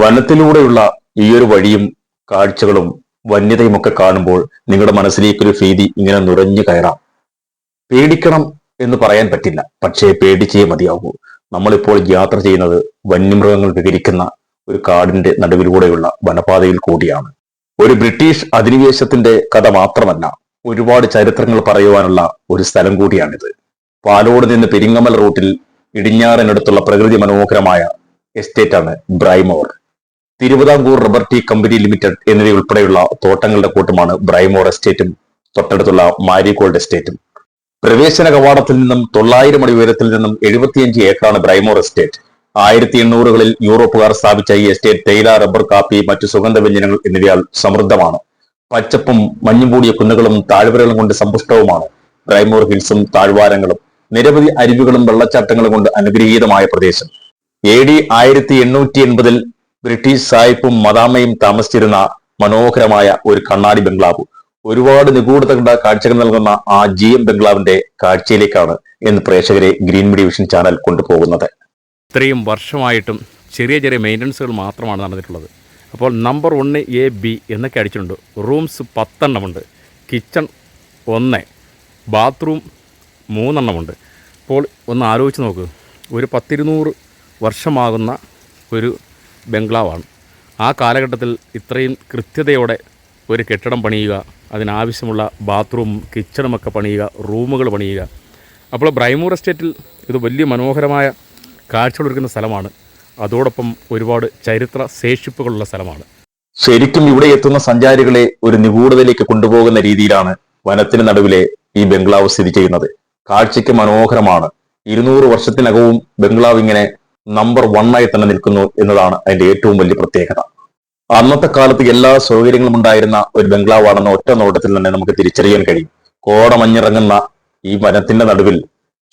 വനത്തിലൂടെയുള്ള ഈ ഒരു വഴിയും കാഴ്ചകളും വന്യതയും ഒക്കെ കാണുമ്പോൾ നിങ്ങളുടെ മനസ്സിലേക്കൊരു ഭീതി ഇങ്ങനെ നുരഞ്ഞു കയറാം. പേടിക്കണം എന്ന് പറയാൻ പറ്റില്ല. പക്ഷേ പേടിച്ചേ മതിയാകൂ നമ്മളിപ്പോൾ യാത്ര ചെയ്യുന്നത് വന്യമൃഗങ്ങൾ വിവരിക്കുന്ന ഒരു കാടിന്റെ നടുവിലൂടെയുള്ള വനപാതയിൽ കൂടിയാണ്. ഒരു ബ്രിട്ടീഷ് അധിനിവേശത്തിന്റെ കഥ മാത്രമല്ല ഒരുപാട് ചരിത്രങ്ങൾ പറയുവാനുള്ള ഒരു സ്ഥലം കൂടിയാണിത്. പാലോട് നിന്ന് പെരിങ്ങമ്മൽ റൂട്ടിൽ ഇടിഞ്ഞാറിനടുത്തുള്ള പ്രകൃതി മനോഹരമായ എസ്റ്റേറ്റാണ് Brymore. Thiruvithamkoor rubber tea company limited എന്നിവയുൾപ്പെടെയുള്ള തോട്ടങ്ങളുടെ കൂട്ടമാണ് ബ്രൈമോർ എസ്റ്റേറ്റും തൊട്ടടുത്തുള്ള മാരിഗോൾഡ് എസ്റ്റേറ്റും. പ്രവേശന കവാടത്തിൽ നിന്നും തൊള്ളായിരം അടി ഉയരത്തിൽ നിന്നും എഴുപത്തിയഞ്ച് ഏക്കറാണ് ബ്രൈമോർ എസ്റ്റേറ്റ്. ആയിരത്തി എണ്ണൂറുകളിൽ യൂറോപ്പുകാർ സ്ഥാപിച്ച ഈ എസ്റ്റേറ്റ് തേയില റബ്ബർ കാപ്പി മറ്റു സുഗന്ധ വ്യഞ്ജനങ്ങൾ എന്നിവയാൽ സമൃദ്ധമാണ്. പച്ചപ്പും മഞ്ഞും കൂടിയ കുന്നുകളും താഴ്വരകളും കൊണ്ട് സമ്പുഷ്ടവുമാണ്. ബ്രൈമോർ ഹിൽസും താഴ്വാരങ്ങളും നിരവധി അരുവികളും വെള്ളച്ചാട്ടങ്ങളും കൊണ്ട് അനുഗ്രഹീതമായ പ്രദേശം. എ ഡി ആയിരത്തി എണ്ണൂറ്റി എൺപതിൽ ബ്രിട്ടീഷ് സായിപ്പും മദാമയും താമസിച്ചിരുന്ന മനോഹരമായ ഒരു കണ്ണാടി ബംഗ്ലാവ്. ഒരുപാട് നിഗൂഢത കണ്ട കാഴ്ചകൾ നൽകുന്ന ആ ജി എം ബംഗ്ലാവിന്റെ കാഴ്ചയിലേക്കാണ് ഇന്ന് പ്രേക്ഷകരെ ഗ്രീൻ മീഡിയ വിഷൻ ചാനൽ കൊണ്ടുപോകുന്നത്. ഇത്രയും വർഷമായിട്ടും ചെറിയ ചെറിയ മെയിന്റനൻസുകൾ മാത്രമാണ് നടന്നിട്ടുള്ളത്. അപ്പോൾ നമ്പർ ഒന്ന് എ ബി എന്നൊക്കെ അടിച്ചിട്ടുണ്ട്. റൂംസ് പത്തെണ്ണമുണ്ട്. കിച്ചൺ ഒന്ന് ബാത്റൂം മൂന്നെണ്ണമുണ്ട്. അപ്പോൾ ഒന്ന് ആലോചിച്ച് നോക്ക്. ഒരു പത്തിരുന്നൂറ് വർഷമാകുന്ന ഒരു ബംഗ്ലാവാണ്. ആ കാലഘട്ടത്തിൽ ഇത്രയും കൃത്യതയോടെ ഒരു കെട്ടിടം പണിയുക അതിനാവശ്യമുള്ള ബാത്റൂം കിച്ചണുമൊക്കെ പണിയുക റൂമുകൾ പണിയുക. അപ്പോൾ ബ്രൈമൂർ എസ്റ്റേറ്റിൽ ഇത് വലിയ മനോഹരമായ കാഴ്ചകളൊരുക്കുന്ന സ്ഥലമാണ്. അതോടൊപ്പം ഒരുപാട് ചരിത്ര ശേഷിപ്പുകളുള്ള സ്ഥലമാണ്. ശരിക്കും ഇവിടെ എത്തുന്ന സഞ്ചാരികളെ ഒരു നിഗൂഢതയിലേക്ക് കൊണ്ടുപോകുന്ന രീതിയിലാണ് വനത്തിന് നടുവിലെ ഈ ബംഗ്ലാവ് സ്ഥിതി ചെയ്യുന്നത്. കാഴ്ചയ്ക്ക് മനോഹരമാണ്. ഇരുന്നൂറ് വർഷത്തിനകവും ബംഗ്ലാവ് ഇങ്ങനെ നമ്പർ വൺ ആയി തന്നെ നിൽക്കുന്നു എന്നതാണ് അതിന്റെ ഏറ്റവും വലിയ പ്രത്യേകത. അന്നത്തെ കാലത്ത് എല്ലാ സൗകര്യങ്ങളും ഉണ്ടായിരുന്ന ഒരു ബംഗ്ലാവാണെന്ന ഒറ്റ നോട്ടത്തിൽ തന്നെ നമുക്ക് തിരിച്ചറിയാൻ കഴിയും. കോടമഞ്ഞിറങ്ങുന്ന ഈ വനത്തിന്റെ നടുവിൽ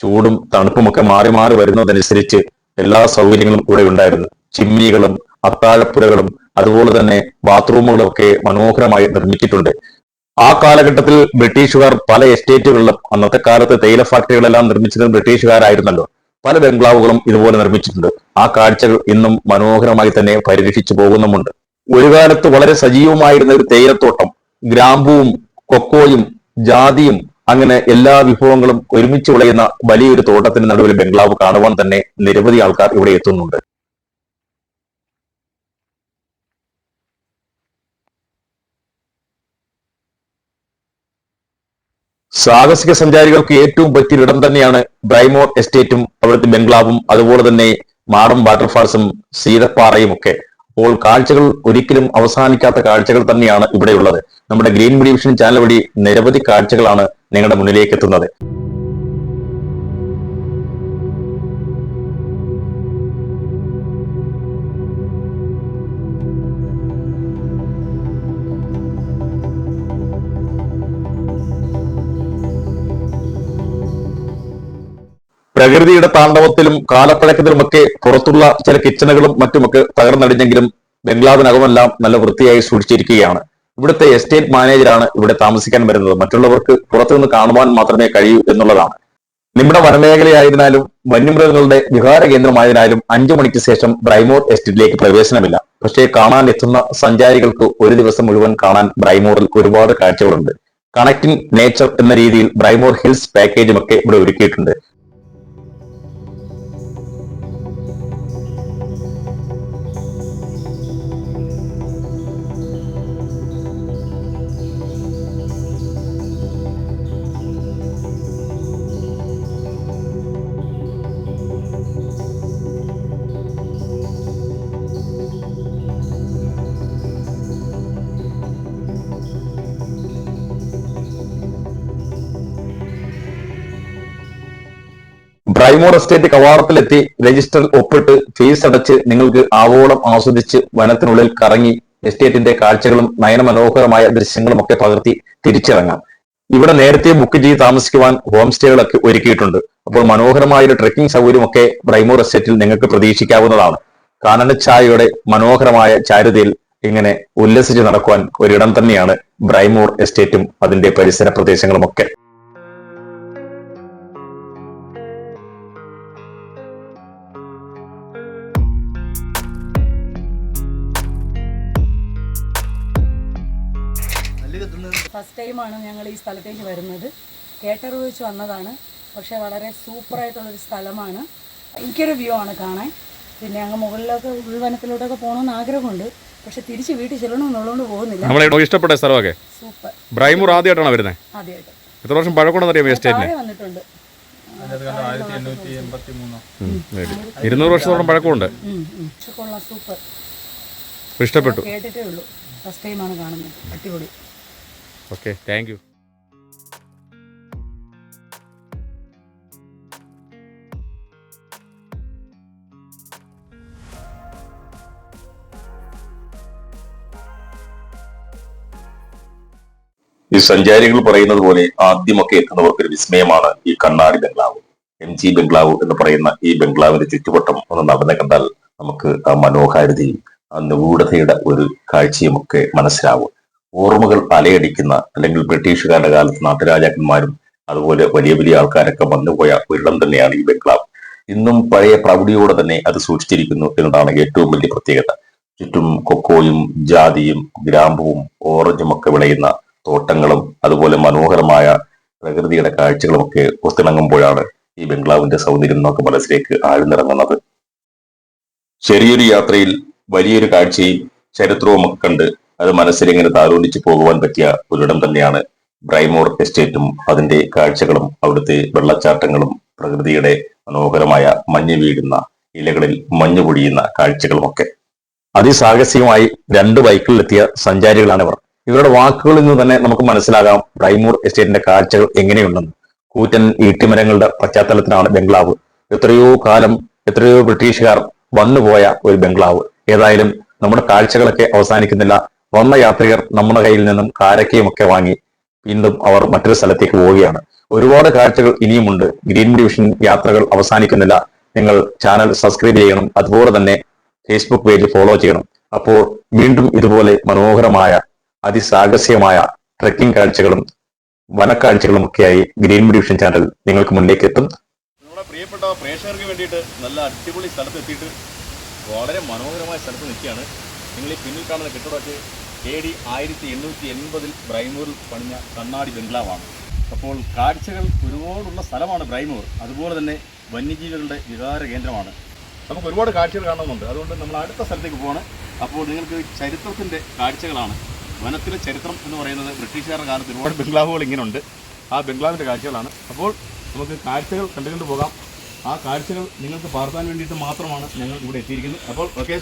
ചൂടും തണുപ്പുമൊക്കെ മാറി മാറി വരുന്നതനുസരിച്ച് എല്ലാ സൗകര്യങ്ങളും ഇവിടെ ഉണ്ടായിരുന്നു. ചിമ്മിനികളും അത്താഴപ്പുരകളും അതുപോലെ തന്നെ ബാത്റൂമുകളും ഒക്കെ മനോഹരമായി നിർമ്മിച്ചിട്ടുണ്ട്. ആ കാലഘട്ടത്തിൽ ബ്രിട്ടീഷുകാർ പല എസ്റ്റേറ്റുകളിലും അന്നത്തെ കാലത്ത് തേയില ഫാക്ടറികളെല്ലാം നിർമ്മിച്ചത് ബ്രിട്ടീഷുകാരായിരുന്നല്ലോ. പല ബംഗ്ലാവുകളും ഇതുപോലെ നിർമ്മിച്ചിട്ടുണ്ട്. ആ കാഴ്ചകൾ ഇന്നും മനോഹരമായി തന്നെ പരിരക്ഷിച്ചു പോകുന്നുമുണ്ട്. ഒരു കാലത്ത് വളരെ സജീവമായിരുന്ന ഒരു തേയിലത്തോട്ടം ഗ്രാമ്പുവും കൊക്കോയും ജാതിയും അങ്ങനെ എല്ലാ വിഭവങ്ങളും ഒരുമിച്ച് വിളയുന്ന വലിയൊരു തോട്ടത്തിന് നടുവിൽ ബംഗ്ലാവ് കാണുവാൻ തന്നെ നിരവധി ആൾക്കാർ ഇവിടെ എത്തുന്നുണ്ട്. സാഹസിക സഞ്ചാരികൾക്ക് ഏറ്റവും പറ്റിയ ഇടം തന്നെയാണ് ബ്രൈമോർ എസ്റ്റേറ്റും അവിടുത്തെ ബംഗ്ലാവും അതുപോലെ തന്നെ മാടം വാട്ടർഫാൾസും സീതപ്പാറയും ഒക്കെ. അപ്പോൾ കാഴ്ചകൾ ഒരിക്കലും അവസാനിക്കാത്ത കാഴ്ചകൾ തന്നെയാണ് ഇവിടെയുള്ളത്. നമ്മുടെ ഗ്രീൻ മീഡിയ വിഷൻ ചാനൽ വഴി നിരവധി കാഴ്ചകളാണ് നിങ്ങളുടെ മുന്നിലേക്ക് എത്തുന്നത്. പ്രകൃതിയുടെ താണ്ഡവത്തിലും കാലപ്പഴക്കത്തിലുമൊക്കെ പുറത്തുള്ള ചില കിച്ചണുകളും മറ്റുമൊക്കെ തകർന്നടിഞ്ഞെങ്കിലും ബംഗ്ലാവിനകമെല്ലാം നല്ല വൃത്തിയായി സൂക്ഷിച്ചിരിക്കുകയാണ്. ഇവിടുത്തെ എസ്റ്റേറ്റ് മാനേജറാണ് ഇവിടെ താമസിക്കാൻ വരുന്നത്. മറ്റുള്ളവർക്ക് പുറത്തുനിന്ന് കാണുവാൻ മാത്രമേ കഴിയൂ എന്നുള്ളതാണ്. നിമിട വനമേഖലയായതിനാലും വന്യമൃഗങ്ങളുടെ വിഹാര കേന്ദ്രമായതിനാലും അഞ്ചു മണിക്ക് ശേഷം ബ്രൈമോർ എസ്റ്റേറ്റിലേക്ക് പ്രവേശനമില്ല. പക്ഷേ കാണാൻ എത്തുന്ന സഞ്ചാരികൾക്ക് ഒരു ദിവസം മുഴുവൻ കാണാൻ ബ്രൈമോറിൽ ഒരുപാട് കാഴ്ചകളുണ്ട്. കണക്റ്റിംഗ് നേച്ചർ എന്ന രീതിയിൽ ബ്രൈമോർ ഹിൽസ് പാക്കേജും ഒക്കെ ഇവിടെ ഒരുക്കിയിട്ടുണ്ട്. ബ്രൈമോർ എസ്റ്റേറ്റ് കവാടത്തിലെത്തി രജിസ്റ്ററിൽ ഒപ്പിട്ട് ഫീസ് അടച്ച് നിങ്ങൾക്ക് ആവോളം ആസ്വദിച്ച് വനത്തിനുള്ളിൽ കറങ്ങി എസ്റ്റേറ്റിന്റെ കാഴ്ചകളും നയനമനോഹരമായ ദൃശ്യങ്ങളും ഒക്കെ പകർത്തി തിരിച്ചിറങ്ങാം. ഇവിടെ നേരത്തെ ബുക്ക് ചെയ്ത് താമസിക്കുവാൻ ഹോം സ്റ്റേകളൊക്കെ ഒരുക്കിയിട്ടുണ്ട്. അപ്പോൾ മനോഹരമായ ഒരു ട്രെക്കിംഗ് സൗകര്യമൊക്കെ ബ്രൈമോർ എസ്റ്റേറ്റിൽ നിങ്ങൾക്ക് പ്രതീക്ഷിക്കാവുന്നതാണ്. കാനനച്ചായയുടെ മനോഹരമായ ചാരുതയിൽ ഇങ്ങനെ ഉല്ലസിച്ച് നടക്കുവാൻ ഒരിടം തന്നെയാണ് ബ്രൈമോർ എസ്റ്റേറ്റും അതിന്റെ പരിസര പ്രദേശങ്ങളുമൊക്കെ ഫസ്റ്റ് ടൈമാണ് ഞങ്ങൾ ഈ സ്ഥലത്തേക്ക് വരുന്നത്. കേട്ടറിവ് വെച്ച് വന്നതാണ്. പക്ഷേ വളരെ സൂപ്പറായിട്ടുള്ളൊരു സ്ഥലമാണ്. എനിക്കൊരു വ്യൂ ആണ് കാണാൻ. പിന്നെ അങ്ങ് മുകളിലൊക്കെ ഉൾവനത്തിലോട്ടൊക്കെ പോകണമെന്ന് ആഗ്രഹമുണ്ട്. പക്ഷെ തിരിച്ച് വീട്ടിൽ ചെല്ലണമെന്നുള്ളതുകൊണ്ട് പോകുന്നില്ല. നമ്മളെ ഇഷ്ടപ്പെട്ട സ്ഥലമൊക്കെ? സൂപ്പർ ബ്രൈമൂർ ആദ്യമായിട്ടാണ് വരുന്നത് ആദ്യമായിട്ട്. എത്ര വർഷം പഴക്കമുണ്ടെന്നറിയാം എസ്റ്റേറ്റിന് ആയി വന്നിട്ടുണ്ട്. ഇരുന്നൂറ് വർഷത്തോളം പഴക്കമുണ്ട്. ഇഷ്ടപ്പെട്ടു. കേട്ടിട്ടേ ഉള്ളൂ. ഫസ്റ്റ് ടൈമാണ് കാണുന്നത്. അടിപൊളി. Okay thank you. ഈ സഞ്ചാരികൾ പറയുന്നത് പോലെ ആദ്യമൊക്കെ എത്തുന്നവർക്ക് ഒരു വിസ്മയമാണ് ഈ കണ്ണാടി ബംഗ്ലാവ് എം ജി ബംഗ്ലാവ് എന്ന് പറയുന്ന ഈ ബംഗ്ലാവിന്റെ ചുറ്റുവട്ടം ഒന്ന് നടന്നു കണ്ടാൽ നമുക്ക് ആ മനോഹാരിതയും ആ നിഗൂഢതയുടെ ഒരു കാഴ്ചയും ഒക്കെ മനസ്സിലാവും. ഓർമ്മകൾ അലയടിക്കുന്ന അല്ലെങ്കിൽ ബ്രിട്ടീഷുകാരുടെ കാലത്ത് നാട്ടുരാജാക്കന്മാരും അതുപോലെ വലിയ വലിയ ആൾക്കാരൊക്കെ വന്നുപോയ ഒരിടം തന്നെയാണ് ഈ ബംഗ്ലാവ്. ഇന്നും പഴയ പ്രൗഢിയോടെ തന്നെ അത് സൂക്ഷിച്ചിരിക്കുന്നു എന്നതാണ് ഏറ്റവും വലിയ പ്രത്യേകത. ചുറ്റും കൊക്കോയും ജാതിയും ഗ്രാമ്പുവും ഓറഞ്ചും ഒക്കെ വിളയുന്ന തോട്ടങ്ങളും അതുപോലെ മനോഹരമായ പ്രകൃതിയുടെ കാഴ്ചകളും ഒക്കെ ഒത്തിണങ്ങുമ്പോഴാണ് ഈ ബംഗ്ലാവിന്റെ സൗന്ദര്യം നമുക്ക് മനസ്സിലേക്ക് ആഴ്ന്നിറങ്ങുന്നത്. ചെറിയൊരു യാത്രയിൽ വലിയൊരു കാഴ്ചയും ചരിത്രവും ഒക്കെ കണ്ട് അത് മനസ്സിലിങ്ങനെ താലോലിച്ചു പോകുവാൻ പറ്റിയ ഒരിടം തന്നെയാണ് ബ്രൈമോർ എസ്റ്റേറ്റും അതിന്റെ കാഴ്ചകളും അവിടുത്തെ വെള്ളച്ചാട്ടങ്ങളും പ്രകൃതിയുടെ മനോഹരമായ മഞ്ഞ് വീഴുന്ന ഇലകളിൽ മഞ്ഞ് പൊഴിയുന്ന കാഴ്ചകളുമൊക്കെ. അതിസാഹസികമായി രണ്ട് ബൈക്കിലെത്തിയ സഞ്ചാരികളാണ് ഇവർ ഇവരുടെ വാക്കുകളിൽ നിന്ന് തന്നെ നമുക്ക് മനസ്സിലാകാം ബ്രൈമൂർ എസ്റ്റേറ്റിന്റെ കാഴ്ചകൾ എങ്ങനെയുണ്ടെന്ന്. കൂറ്റൻ ഈട്ടിമരങ്ങളുടെ പശ്ചാത്തലത്തിലാണ് ബംഗ്ലാവ്. എത്രയോ കാലം എത്രയോ ബ്രിട്ടീഷുകാർ വന്നുപോയ ഒരു ബംഗ്ലാവ്. ഏതായാലും നമ്മുടെ കാഴ്ചകളൊക്കെ അവസാനിക്കുന്നില്ല. വന്ന യാത്രികർ നമ്മുടെ കയ്യിൽ നിന്നും കാരക്കയും ഒക്കെ വാങ്ങി വീണ്ടും അവർ മറ്റൊരു സ്ഥലത്തേക്ക് പോവുകയാണ്. ഒരുപാട് കാഴ്ചകൾ ഇനിയുമുണ്ട്. ഗ്രീൻ ഡിവിഷൻ യാത്രകൾ അവസാനിക്കുന്നില്ല. നിങ്ങൾ ചാനൽ സബ്സ്ക്രൈബ് ചെയ്യണം. അതുപോലെ തന്നെ ഫേസ്ബുക്ക് പേജ് ഫോളോ ചെയ്യണം. അപ്പോൾ വീണ്ടും ഇതുപോലെ മനോഹരമായ അതിസാഹസികമായ ട്രക്കിംഗ് കാഴ്ചകളും വനക്കാഴ്ചകളും ഒക്കെയായി ഗ്രീൻ ഡിവിഷൻ ചാനൽ നിങ്ങൾക്ക് മുന്നിലേക്ക് എത്തും. നമ്മുടെ പ്രിയപ്പെട്ട പ്രേക്ഷകർക്ക് വേണ്ടിയിട്ട് നല്ല അടിപൊളി സ്ഥലത്ത് എത്തിയിട്ട് വളരെ മനോഹരമായ സ്ഥലത്ത് നിൽക്കുകയാണ്. നിങ്ങൾ ഈ പിന്നിൽ കാണുന്ന കെട്ടിടമൊക്കെ എ ഡി ആയിരത്തി എണ്ണൂറ്റി എൺപതിൽ ബ്രൈമൂറിൽ പണിഞ്ഞ കണ്ണാടി ബംഗ്ലാവാണ്. അപ്പോൾ കാഴ്ചകൾ ഒരുപാടുള്ള സ്ഥലമാണ് ബ്രൈമൂർ. അതുപോലെ തന്നെ വന്യജീവികളുടെ വികാര കേന്ദ്രമാണ്. നമുക്ക് ഒരുപാട് കാഴ്ചകൾ കാണുന്നുണ്ട് അതുകൊണ്ട് നമ്മൾ അടുത്ത സ്ഥലത്തേക്ക് പോവാണ്. അപ്പോൾ നിങ്ങൾക്ക് ചരിത്രത്തിന്റെ കാഴ്ചകളാണ്. വനത്തിലെ ചരിത്രം എന്ന് പറയുന്നത് ബ്രിട്ടീഷുകാരുടെ കാലത്ത് ഒരുപാട് ബംഗ്ലാവുകൾ ഇങ്ങനെയുണ്ട് ആ ബംഗ്ലാവിന്റെ കാഴ്ചകളാണ്. അപ്പോൾ നമുക്ക് കാഴ്ചകൾ കണ്ടുകൊണ്ട് പോകാം. ആ കാഴ്ചകൾ നിങ്ങൾക്ക് പാർക്കാൻ വേണ്ടിയിട്ട് മാത്രമാണ് ഞങ്ങൾ ഇവിടെ എത്തിയിരിക്കുന്നത്. അപ്പോൾ ഓക്കെ